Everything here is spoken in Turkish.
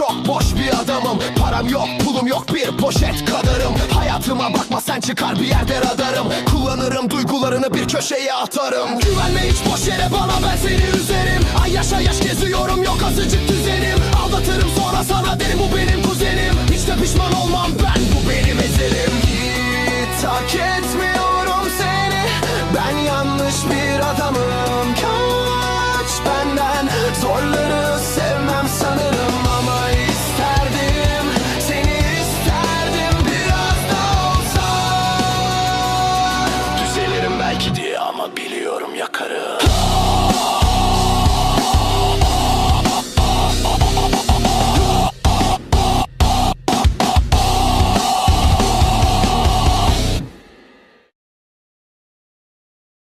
çok boş bir adamım. Param yok pulum yok bir poşet kadarım. Hayatıma bakma sen çıkar bir yerde radarım. Kullanırım duygularını bir köşeye atarım. Güvenme hiç boş yere bana ben seni üzerim. Ay yaşa yaş geziyorum yok azıcık düzenim. Aldatırım sonra sana derim bu benim kuzenim. Hiç de pişman olmam ben bu benim ezelim. Git hak etmiyorum seni. Ben yanlış bir adamım.